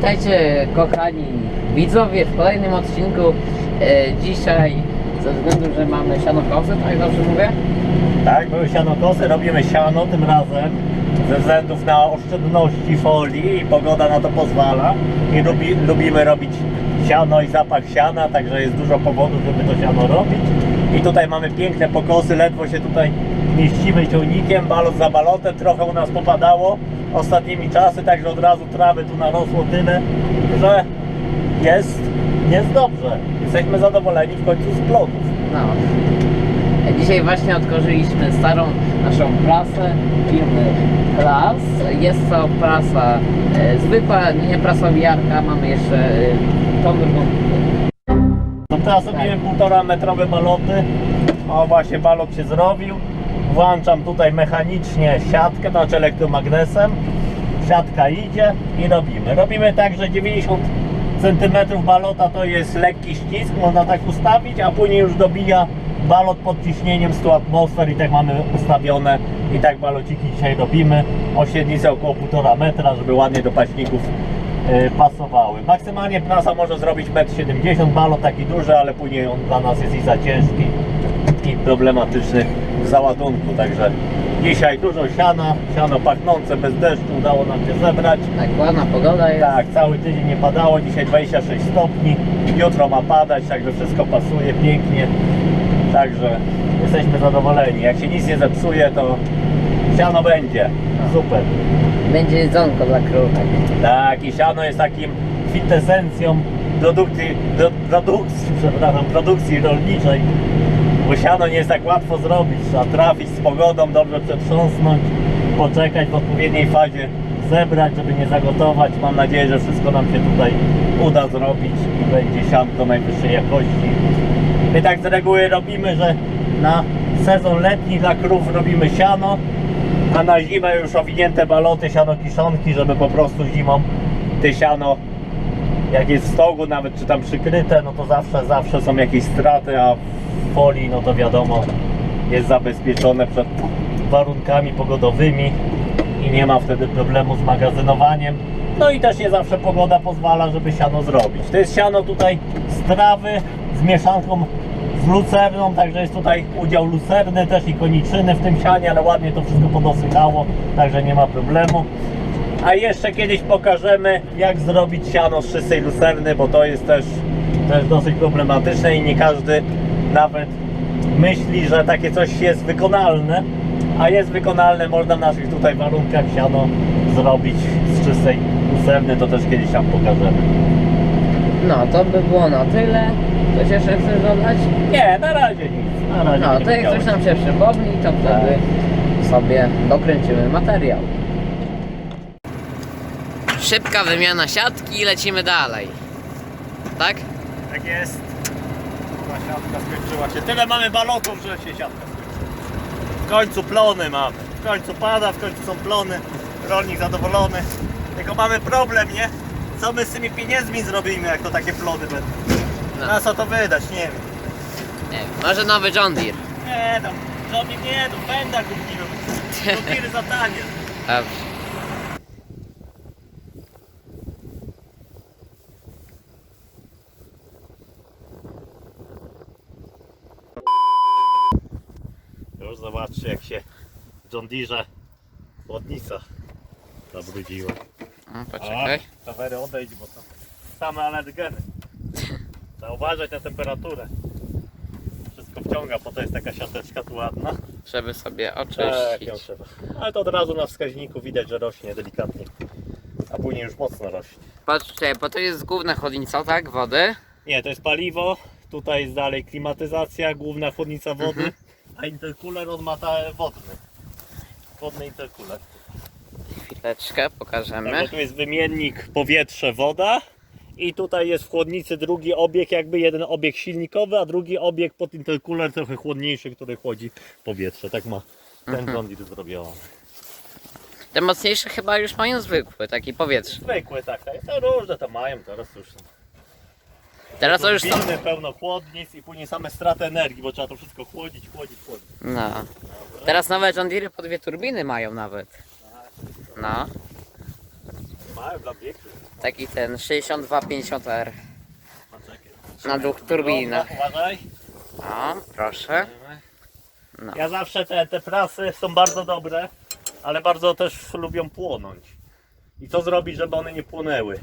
witajcie kochani widzowie w kolejnym odcinku. E, dzisiaj ze względu, że mamy siano kosy, tak dobrze mówię? Tak, były sianokosy, robimy siano tym razem ze względów na oszczędności folii i pogoda na to pozwala i lubi, lubimy robić siano i zapach siana, także jest dużo powodów, żeby to siano robić i tutaj mamy piękne pokosy, ledwo się tutaj mieścimy ciągnikiem, balot za balotem, trochę u nas popadało ostatnimi czasy, także od razu trawy tu narosło tyle, że jest, jest dobrze, jesteśmy zadowoleni w końcu z plodów. No. Dzisiaj właśnie odkorzyliśmy starą naszą prasę firmy Klas. Jest to prasa e, zwykła, nie prasa wiarka. Mamy jeszcze e, tą drugą. Teraz robiłem półtora metrowe baloty. O właśnie balot się zrobił. Włączam tutaj mechanicznie siatkę, znaczy elektromagnesem. Siatka idzie i robimy. Robimy tak, że 90 cm balota to jest lekki ścisk, można tak ustawić, a później już dobija balot pod ciśnieniem 100 atmosfer i tak mamy ustawione i tak balociki dzisiaj robimy. O średnicę około 1,5 metra, żeby ładnie do paśników pasowały. Maksymalnie prasa może zrobić 1,70 m, balot taki duży, ale później on dla nas jest i za ciężki i problematyczny w załadunku, także dzisiaj dużo siana, siano pachnące, bez deszczu udało nam się zebrać. Tak, ładna pogoda jest. Tak, cały tydzień nie padało, dzisiaj 26 stopni, jutro ma padać, także wszystko pasuje pięknie, także jesteśmy zadowoleni. Jak się nic nie zepsuje, to siano będzie, super. Będzie jedzonko dla krówek. Tak, i siano jest takim kwintesencją produkcji, do, produkcji, przepraszam, produkcji rolniczej. Bo siano nie jest tak łatwo zrobić, trzeba trafić z pogodą, dobrze przetrząsnąć, poczekać w odpowiedniej fazie, zebrać, żeby nie zagotować. Mam nadzieję, że wszystko nam się tutaj uda zrobić i będzie sianko najwyższej jakości. My tak z reguły robimy, że na sezon letni dla krów robimy siano, a na zimę już owinięte baloty, siano kiszonki, żeby po prostu zimą te siano jak jest w stogu nawet czy tam przykryte, no to zawsze, zawsze są jakieś straty, a w folii no to wiadomo jest zabezpieczone przed warunkami pogodowymi i nie ma wtedy problemu z magazynowaniem, No i też nie zawsze pogoda pozwala, żeby siano zrobić. To jest siano tutaj z trawy z mieszanką z lucerną, także jest tutaj udział lucerny też i koniczyny w tym sianie, ale ładnie to wszystko podosychało, także nie ma problemu. A jeszcze kiedyś pokażemy jak zrobić siano z czystej lucerny, bo to jest też, też dosyć problematyczne i nie każdy nawet myśli, że takie coś jest wykonalne, a jest wykonalne, można w naszych tutaj warunkach siano zrobić z czystej lucerny, to też kiedyś tam pokażemy. No, to by było na tyle. Coś jeszcze chcesz dodać? Nie, na razie nic. Na razie No, to jak coś nam się przypomni, to wtedy sobie dokręcimy materiał. Szybka wymiana siatki i lecimy dalej. Tak? Tak jest. Chyba siatka skończyła się. Tyle mamy balotów, że się siatka skończyła. W końcu plony mamy. W końcu pada, w końcu są plony. Rolnik zadowolony. Tylko mamy problem, nie? Co my z tymi pieniędzmi zrobimy, jak to takie plony będą? No. Na co to wydać? Nie wiem. Nie wiem, może nowy John Deere. Nie tam, żadnie nie, to będę kupiłem. To tiry za tanie. Dobrze. Już zobaczcie jak się John Deere chłodnica zabrudziła. No, poczekaj. Kamery odejdź, bo to same alergeny. Trzeba uważać na temperaturę. Wszystko wciąga, po to jest taka siateczka tu ładna. Żeby sobie Tak, ją oczyścić. trzeba. Ale to od razu na wskaźniku widać, że rośnie delikatnie. A później już mocno rośnie. Patrzcie, bo to jest główna chłodnica, tak? Wody. Nie, to jest paliwo. Tutaj jest dalej klimatyzacja, główna chłodnica wody. Mhm. A intercooler on ma ta wodny. Wodny intercooler. Chwileczkę, pokażemy. Także tu jest wymiennik powietrze-woda i tutaj jest w chłodnicy drugi obieg, jakby jeden obieg silnikowy, a drugi obieg pod intercooler trochę chłodniejszy, który chłodzi powietrze. Tak ma ten Mhm. John Deere zrobiony. Te mocniejsze chyba już mają zwykły, taki powietrzny. Zwykły taka jest, a różne to mają, teraz już są. Teraz to już są... Turbiny, pełno chłodnic i później same straty energii, bo trzeba to wszystko chłodzić, chłodzić, chłodzić. No. Teraz nowe John Deere po dwie turbiny mają nawet. No. Dla. Taki ten 6250R. Poczekaj. Na dwóch turbinach. Dobra, Uważaj. O, proszę. No. Ja zawsze te, te prasy są bardzo dobre, ale bardzo też lubią płonąć. I co zrobić, żeby one nie płonęły?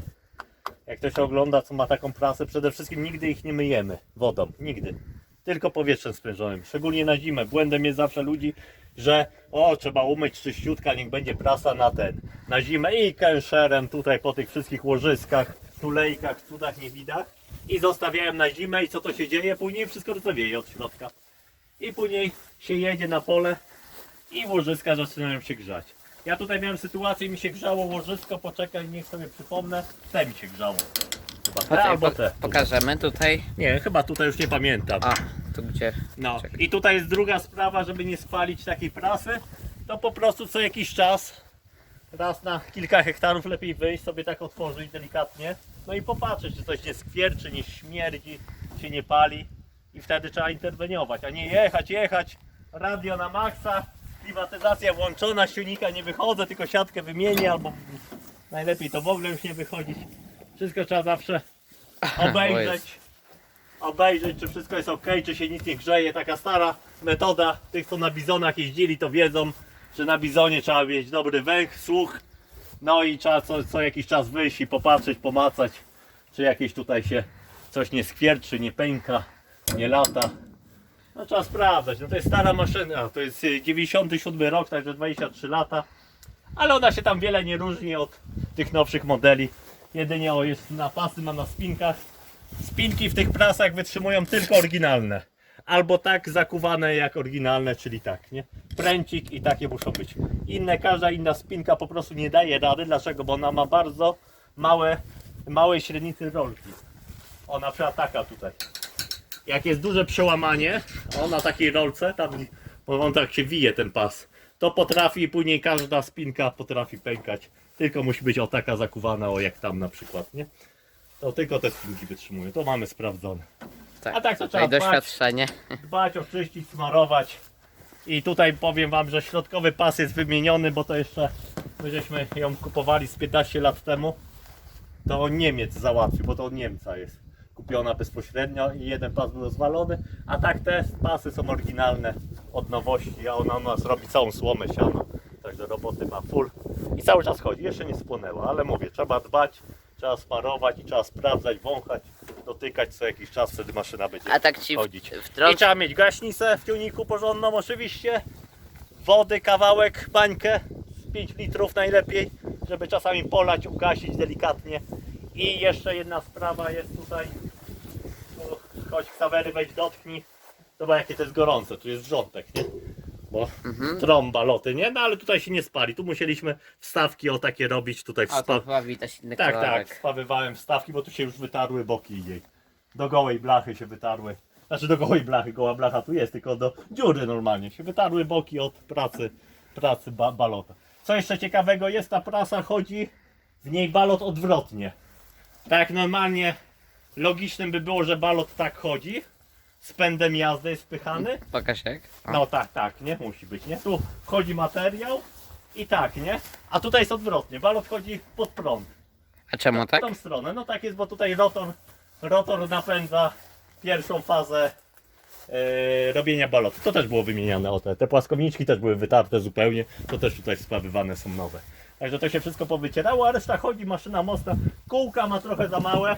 Jak ktoś ogląda, co ma taką prasę, przede wszystkim nigdy ich nie myjemy wodą. Nigdy. Tylko powietrzem sprężonym. Szczególnie na zimę. Błędem jest zawsze ludzi, że o, trzeba umyć czyściutka, niech będzie prasa na ten. Na zimę i kęszerem tutaj po tych wszystkich łożyskach, tulejkach, cudach, niewidach. I zostawiałem na zimę i co to się dzieje? Później wszystko rdzewieje od środka i później się jedzie na pole i łożyska zaczynają się grzać. Ja tutaj miałem sytuację, mi się grzało łożysko, poczekaj, niech sobie przypomnę, te mi się grzało. Chyba te Poczekaj, albo po, te. pokażemy tutaj. Nie, chyba tutaj już nie pamiętam. A, tu gdzie? No czekaj. i tutaj jest druga sprawa, żeby nie spalić takiej prasy, to po prostu co jakiś czas, raz na kilka hektarów lepiej wyjść, sobie tak otworzyć delikatnie, no i popatrzeć, czy coś nie skwierczy, nie śmierdzi, się nie pali i wtedy trzeba interweniować, a nie jechać, jechać, radio na maksa, klimatyzacja włączona, silnika nie wychodzę, tylko siatkę wymienię, albo najlepiej to w ogóle już nie wychodzić. Wszystko trzeba zawsze obejrzeć obejrzeć, czy wszystko jest ok, czy się nic nie grzeje. Taka stara metoda tych, co na bizonach jeździli, to wiedzą, że na bizonie trzeba mieć dobry węch, słuch. No i trzeba co, co jakiś czas wyjść i popatrzeć, pomacać, czy jakieś tutaj się coś nie skwierczy, nie pęka, nie lata. No trzeba sprawdzać. No to jest stara maszyna, to jest y, 97 rok, także 23 lata. Ale ona się tam wiele nie różni od tych nowszych modeli. Jedynie o jest na pasy, ma na spinkach. Spinki w tych prasach wytrzymują tylko oryginalne. Albo tak zakuwane jak oryginalne, czyli tak, nie? Pręcik i takie muszą być. Inne, każda inna spinka po prostu nie daje rady. Dlaczego? Bo ona ma bardzo małe, małe średnicy rolki. O, na przykład taka tutaj. Jak jest duże przełamanie, o na takiej rolce, tam bo on tak się wije ten pas, to potrafi później każda spinka potrafi pękać. Tylko musi być o taka zakuwana, o jak tam na przykład, nie? To tylko te spinki wytrzymują. To mamy sprawdzone. Tak, A tak to tutaj trzeba dbać. doświadczenie. Dbać, oczyścić, smarować. I tutaj powiem Wam, że środkowy pas jest wymieniony, bo to jeszcze my żeśmy ją kupowali z 15 lat temu. To Niemiec załatwił, bo to od Niemca jest kupiona bezpośrednio i jeden pas był rozwalony, a tak te pasy są oryginalne od nowości, a ona u nas robi całą słomę siano, także roboty ma full i cały czas chodzi, jeszcze nie spłonęła, ale mówię, trzeba dbać, trzeba sparować i trzeba sprawdzać, wąchać, dotykać co jakiś czas, wtedy maszyna będzie A tak ci chodzić. w, w I trzeba mieć gaśnicę w tuniku porządną oczywiście, wody kawałek, bańkę, z 5 litrów najlepiej, żeby czasami polać, ugasić delikatnie. I jeszcze jedna sprawa jest tutaj, o, chodź Ksawery wejdź dotknij, zobacz jakie to jest gorące, tu jest wrzątek, nie? Bo Mhm. trąba loty, nie? No ale tutaj się nie spali, tu musieliśmy wstawki o takie robić, tutaj A to wsta- chyba widać inny tak, kolorek. tak, spawywałem wstawki, bo tu się już wytarły boki jej. Do gołej blachy się wytarły. Znaczy do gołej blachy, goła blacha tu jest, tylko do dziury normalnie. Się wytarły boki od pracy, pracy ba balota. Co jeszcze ciekawego jest, ta prasa chodzi, w niej balot odwrotnie. Tak jak normalnie logicznym by było, że balot tak chodzi, z pędem jazdy jest jak. O. No tak, tak, nie? Musi być, nie? Tu wchodzi materiał i tak, nie? A tutaj jest odwrotnie, balot wchodzi pod prąd A czemu tak? w tą stronę. No tak jest, bo tutaj rotor, rotor napędza pierwszą fazę e, robienia balotu. To też było wymieniane o te. Te płaskowniczki też były wytarte zupełnie. To też tutaj sprawywane są nowe. Także to się wszystko powycierało, a reszta chodzi, maszyna mocna. Kółka ma trochę za małe,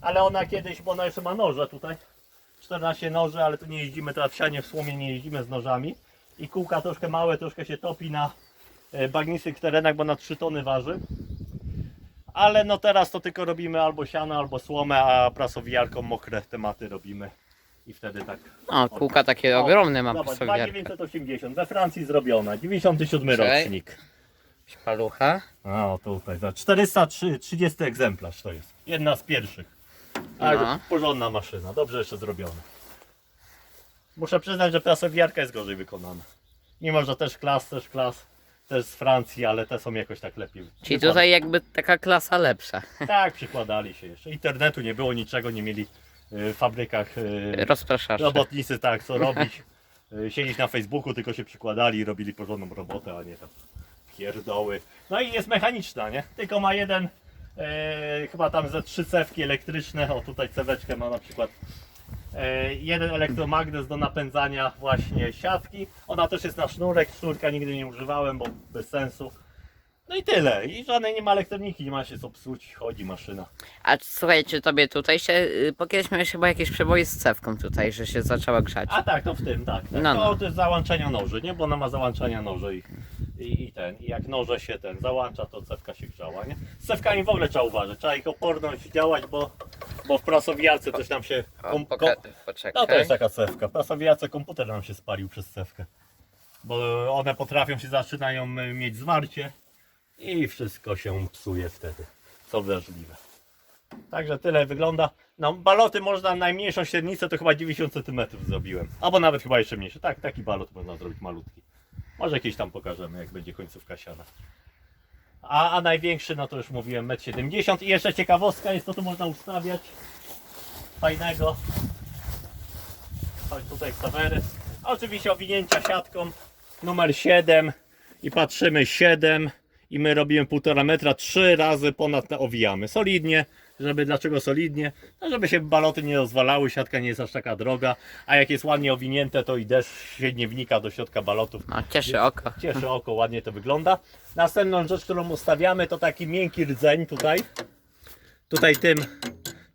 ale ona kiedyś, bo ona jeszcze ma noże tutaj. 14 noży, ale tu nie jeździmy, teraz w sianie w słomie nie jeździmy z nożami. I kółka troszkę małe, troszkę się topi na e, bagnistych terenach, bo na 3 tony waży. Ale no teraz to tylko robimy albo siano, albo słomę, a prasowijarką mokre tematy robimy. I wtedy tak. O, kółka takie O, ogromne mam Zobacz, prasowiarka. 2980, we Francji zrobiona, 97 Czekaj. rocznik. Palucha. A, tutaj za 430 egzemplarz to jest. Jedna z pierwszych. Ale No. porządna maszyna, dobrze jeszcze zrobiona. Muszę przyznać, że prasowiarka jest gorzej wykonana. Mimo, że też klas, też klas, też z Francji, ale te są jakoś tak lepiej. Czyli wykonane. tutaj jakby taka klasa lepsza. Tak, przykładali się jeszcze. Internetu nie było, niczego nie mieli y, w fabrykach. y, Rozpraszasz. Robotnicy tak, co robić. Y, Siedzieć na Facebooku, tylko się przykładali i robili porządną robotę, a nie tam pierdoły. No i jest mechaniczna, nie? Tylko ma jeden, e, chyba tam ze trzy cewki elektryczne. O tutaj ceweczkę ma na przykład. E, jeden elektromagnes do napędzania właśnie siatki. Ona też jest na sznurek. Sznurka nigdy nie używałem, bo bez sensu. No i tyle. I żadnej nie ma elektroniki, nie ma się co psuć. Chodzi maszyna. A słuchaj, czy tobie tutaj się, y, bo kiedyś miałeś chyba jakieś przeboje z cewką tutaj, że się zaczęła grzać. A tak, to w tym, tak. tak. No, to, no. to jest załączania noży, nie? Bo ona ma załączania noży i, i, i ten. I jak noże się ten załącza, to cewka się grzała, nie? Z cewkami w ogóle trzeba uważać. Trzeba ich oporność działać, bo, bo w prasowiarce coś nam się. Kom- kom- no to jest taka cewka. W prasowiarce komputer nam się spalił przez cewkę. Bo one potrafią się, zaczynają y, mieć zwarcie i wszystko się psuje wtedy. Co wrażliwe. Także tyle wygląda. No, baloty można, najmniejszą średnicę to chyba 90 cm zrobiłem. Albo nawet chyba jeszcze mniejszy. Tak, taki balot można zrobić malutki. Może jakieś tam pokażemy, jak będzie końcówka siana. A, a największy, no to już mówiłem, 1,70 m. I jeszcze ciekawostka jest, to tu można ustawiać. Fajnego. Chodź tutaj kamery. Oczywiście owinięcia siatką numer 7 i patrzymy 7 i my robimy 1,5 metra, 3 razy ponad owijamy. Solidnie, żeby dlaczego solidnie? No żeby się baloty nie rozwalały, siatka nie jest aż taka droga, a jak jest ładnie owinięte, to i deszcz się nie wnika do środka balotów. No, cieszy oko. Cieszy oko, ładnie to wygląda. Następną rzecz, którą ustawiamy, to taki miękki rdzeń tutaj. Tutaj tym,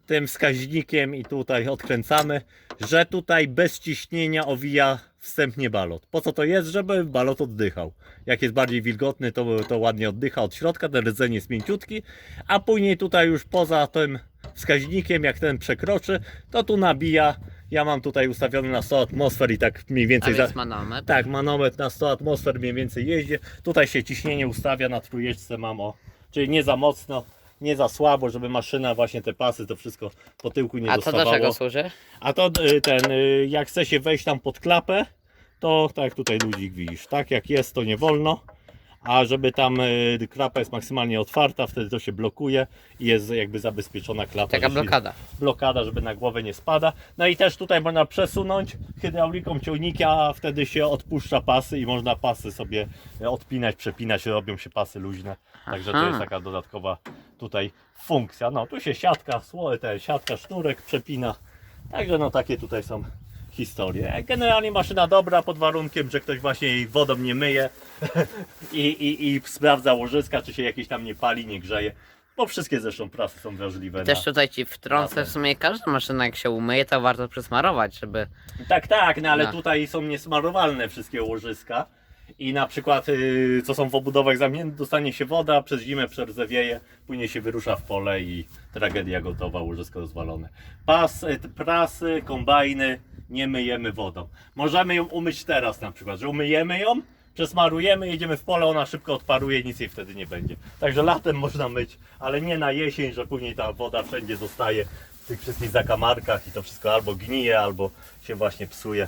tym wskaźnikiem i tutaj odkręcamy, że tutaj bez ciśnienia owija wstępnie balot. Po co to jest? Żeby balot oddychał. Jak jest bardziej wilgotny, to, to ładnie oddycha od środka, ten rdzeń jest mięciutki, a później tutaj już poza tym wskaźnikiem, jak ten przekroczy, to tu nabija. Ja mam tutaj ustawiony na 100 atmosfer i tak mniej A więcej... za- więc manometr. tak, manometr na 100 atmosfer mniej więcej jeździ. Tutaj się ciśnienie ustawia na trójeczce mam o, czyli nie za mocno, nie za słabo, żeby maszyna właśnie te pasy, to wszystko po tyłku nie A to do czego służy? A to y, ten, y, jak chce się wejść tam pod klapę, to tak jak tutaj ludzik widzisz, tak jak jest to nie wolno, a żeby tam y, klapa jest maksymalnie otwarta, wtedy to się blokuje i jest jakby zabezpieczona klapa. Taka blokada. blokada, żeby na głowę nie spada. No i też tutaj można przesunąć hydrauliką ciągnika, a wtedy się odpuszcza pasy i można pasy sobie e, odpinać, przepinać, robią się pasy luźne. Także to Aha. jest taka dodatkowa tutaj funkcja. No tu się siatka, sło, te siatka sznurek przepina. Także no takie tutaj są historie. Generalnie maszyna dobra pod warunkiem, że ktoś właśnie jej wodą nie myje i, i, i sprawdza łożyska, czy się jakieś tam nie pali, nie grzeje. Bo wszystkie zresztą prasy są wrażliwe. na- Też tutaj ci wtrącę, w sumie każda maszyna jak się umyje, to warto przesmarować, żeby... Tak, tak, no ale No. tutaj są niesmarowalne wszystkie łożyska. I na przykład, y, co są w obudowach zamknięte, dostanie się woda, przez zimę przerzewieje, później się wyrusza w pole i tragedia gotowa, łożysko rozwalone. Pas, y, t- prasy, kombajny nie myjemy wodą. Możemy ją umyć teraz na przykład, że umyjemy ją, przesmarujemy, jedziemy w pole, ona szybko odparuje, nic jej wtedy nie będzie. Także latem można myć, ale nie na jesień, że później ta woda wszędzie zostaje w tych wszystkich zakamarkach i to wszystko albo gnije, albo się właśnie psuje.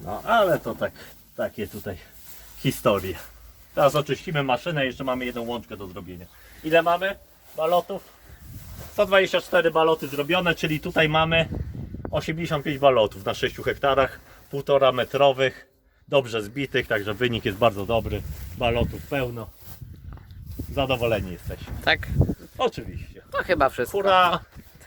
No, ale to tak, takie tutaj Teraz oczyścimy maszynę, jeszcze mamy jedną łączkę do zrobienia. Ile mamy balotów? 124 baloty zrobione, czyli tutaj mamy 85 balotów na 6 hektarach, 1,5 metrowych, dobrze zbitych, także wynik jest bardzo dobry. Balotów pełno. Zadowoleni jesteśmy. Tak? Oczywiście. To chyba wszystko. Hurra!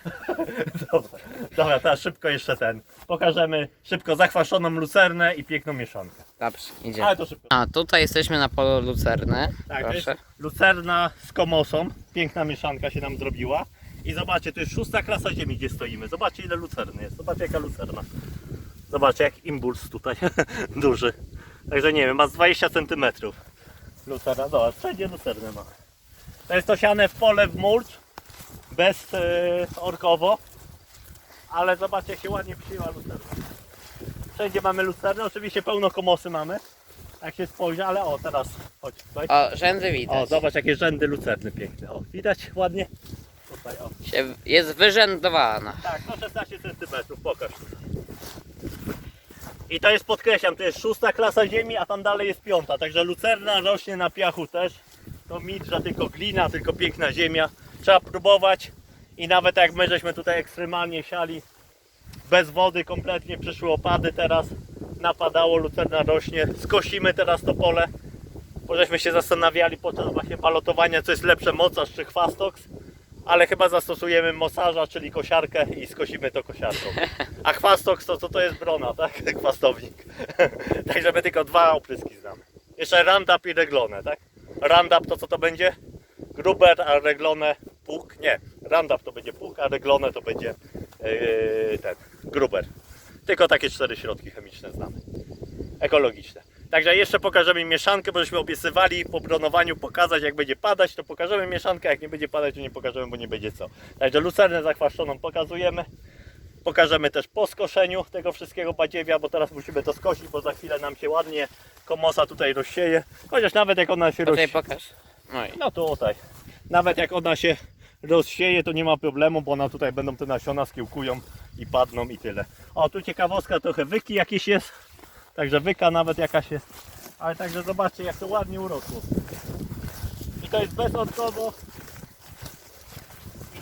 Dobra, dobra, teraz szybko jeszcze ten. Pokażemy szybko zakwaszoną lucernę i piękną mieszankę. Dobrze, idziemy. Ale to szybko. A, tutaj jesteśmy na polu lucerny. Tak, to jest Proszę. lucerna z komosą. Piękna mieszanka się nam zrobiła. I zobaczcie, to jest szósta klasa ziemi, gdzie stoimy. Zobaczcie ile lucerny jest. Zobaczcie jaka lucerna. Zobaczcie jak impuls tutaj duży. Także nie wiem, ma z 20 cm. Lucerna, dobra, wszędzie lucernę ma. To jest to siane w pole w mulcz, bez e, orkowo. Ale zobaczcie jak się ładnie przyjęła lucerna. Wszędzie mamy lucernę, oczywiście pełno komosy mamy. Jak się spojrzy, ale o teraz, chodź tutaj. O, rzędy widać. O, zobacz jakie rzędy lucerny piękne. O, widać ładnie? Tutaj, o. Się, jest wyrzędowana. Tak, no 16 cm, pokaż. I to jest, podkreślam, to jest szósta klasa ziemi, a tam dalej jest piąta. Także lucerna rośnie na piachu też. To midża, tylko glina, tylko piękna ziemia. Trzeba próbować. I nawet jak my żeśmy tutaj ekstremalnie siali, bez wody kompletnie, przyszły opady teraz, napadało, lucerna rośnie. Skosimy teraz to pole, bo żeśmy się zastanawiali podczas właśnie balotowania, co jest lepsze, mocarz czy chwastoks. Ale chyba zastosujemy mocarza, czyli kosiarkę i skosimy to kosiarką. A chwastoks to co to jest brona, tak? Chwastownik. Także my tylko dwa opryski znamy. Jeszcze Roundup i Reglone, tak? Roundup to co to będzie? Gruber, a Reglone puk? Nie, Roundup to będzie puk, a Reglone to będzie yy, ten, Gruber. Tylko takie cztery środki chemiczne znamy. Ekologiczne. Także jeszcze pokażemy mieszankę, bo żeśmy obiecywali po bronowaniu pokazać jak będzie padać, to pokażemy mieszankę, jak nie będzie padać, to nie pokażemy, bo nie będzie co. Także lucernę zakwaszczoną pokazujemy. Pokażemy też po skoszeniu tego wszystkiego badziewia, bo teraz musimy to skosić, bo za chwilę nam się ładnie komosa tutaj rozsieje. Chociaż nawet jak ona się Tutaj rozsieje, pokaż. No i no tutaj, nawet jak ona się rozsieje, to nie ma problemu, bo ona tutaj będą te nasiona skiełkują i padną i tyle. O, tu ciekawostka, trochę wyki jakieś jest, także wyka nawet jakaś jest, ale także zobaczcie jak to ładnie urosło. I to jest bezodkowo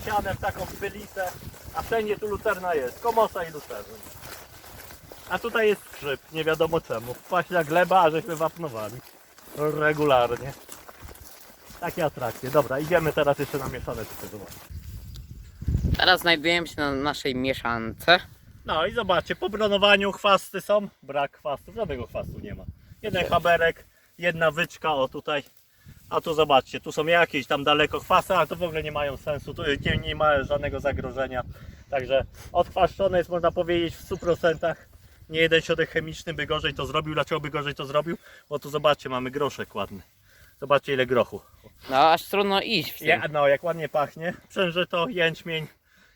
siane w taką pylicę, a wszędzie tu lucerna jest, komosa i lucerna. A tutaj jest skrzyp, nie wiadomo czemu. Kwaśna gleba, a żeśmy wapnowali. Regularnie. Takie atrakcje. Dobra, idziemy teraz jeszcze na mieszane tutaj zobaczyć. teraz znajdujemy się na naszej mieszance. No i zobaczcie, po bronowaniu chwasty są. Brak chwastów, żadnego chwastu nie ma. Jeden haberek, jedna wyczka, o tutaj. A tu zobaczcie, tu są jakieś tam daleko chwasty, ale to w ogóle nie mają sensu, tu nie, nie ma żadnego zagrożenia. Także odchwaszczone jest można powiedzieć w 100%. Nie jeden środek chemiczny by gorzej to zrobił. Dlaczego by gorzej to zrobił? Bo tu zobaczcie, mamy groszek ładny. Zobaczcie ile grochu. No aż trudno iść w tym. Ja, no, jak ładnie pachnie. Przężyto, jęczmień,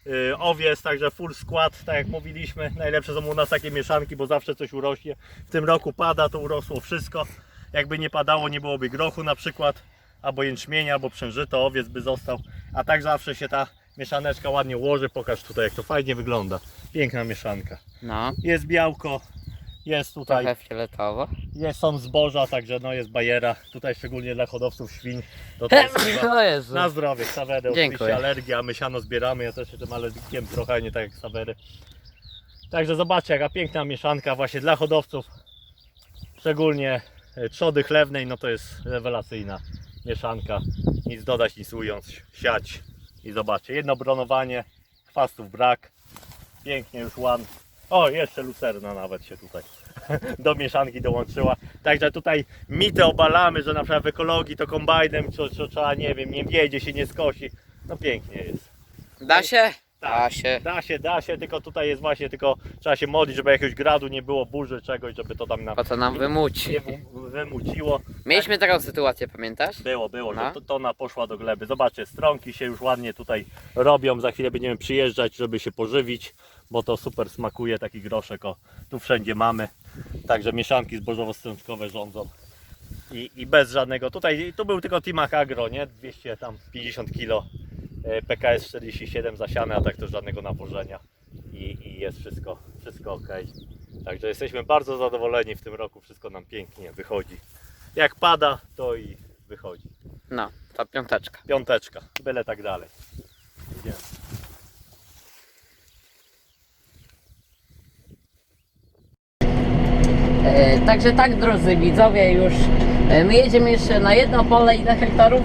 yy, owiec, także full skład, tak jak mówiliśmy. Najlepsze są u nas takie mieszanki, bo zawsze coś urośnie. W tym roku pada, to urosło wszystko. Jakby nie padało, nie byłoby grochu na przykład, albo jęczmienia, albo przężyto, owiec by został. A tak zawsze się ta mieszaneczka ładnie ułoży. Pokaż tutaj, jak to fajnie wygląda. Piękna mieszanka. No. Jest białko, Jest tutaj, Trochę fioletowo. jest, są zboża, także no jest bajera. Tutaj szczególnie dla hodowców świń. To, to jest chyba O Jezu. na zdrowie, Sawery, Dziękuję. oczywiście alergia, a my siano zbieramy, ja też jestem alergikiem trochę, nie tak jak Sawery. Także zobaczcie, jaka piękna mieszanka właśnie dla hodowców, szczególnie e, trzody chlewnej, no to jest rewelacyjna mieszanka. Nic dodać, nic ująć, siać i zobaczcie, jedno bronowanie, chwastów brak, pięknie już łan. O, jeszcze lucerna nawet się tutaj do mieszanki dołączyła. Także tutaj mity obalamy, że na przykład w ekologii to kombajnem co, co trzeba, nie wiem, nie wjedzie się, nie skosi. No pięknie jest. Da się? Da Tak. się. Da się, da się, tylko tutaj jest właśnie, tylko trzeba się modlić, żeby jakiegoś gradu nie było, burzy, czegoś, żeby to tam na, Po co nam wymuci? nie wy- wymuciło. Mieliśmy taką sytuację, pamiętasz? Było, było, No. że to, tona poszła do gleby. Zobaczcie, stronki się już ładnie tutaj robią. Za chwilę będziemy przyjeżdżać, żeby się pożywić, bo to super smakuje, taki groszek, o, tu wszędzie mamy. Także mieszanki zbożowo-strączkowe rządzą. I, I bez żadnego, tutaj tu był tylko Timach Agro, nie? 250 kg, e, PKS 47 zasiane, a tak to żadnego nawożenia. I, I jest wszystko, wszystko ok. Także jesteśmy bardzo zadowoleni w tym roku, wszystko nam pięknie wychodzi. Jak pada, to i wychodzi. No, to piąteczka. Piąteczka, byle tak dalej. Idziemy. E, także tak, drodzy widzowie, już e, my jedziemy jeszcze na jedno pole, ile hektarów?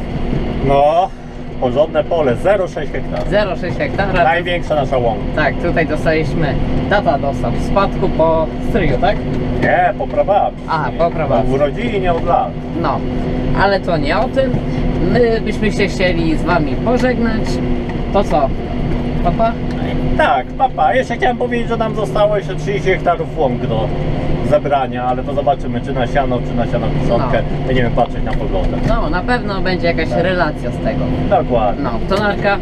No, porządne pole, 0,6 hektarów. 0,6 hektara. Największa nasza łąka. Tak, tutaj dostaliśmy, tata dostał w spadku po stryju, tak? Nie, poprawami. Aha, poprawami. W rodzinie od lat. No, ale to nie o tym. My byśmy się chcieli z Wami pożegnać. To co? Papa? Tak, papa, jeszcze chciałem powiedzieć, że nam zostało jeszcze 30 hektarów łąk do zebrania, ale to zobaczymy, czy na siano, czy na siano kiszonkę. Będziemy patrzeć na pogodę. No, na pewno będzie jakaś relacja z tego. Dokładnie. No, to narka.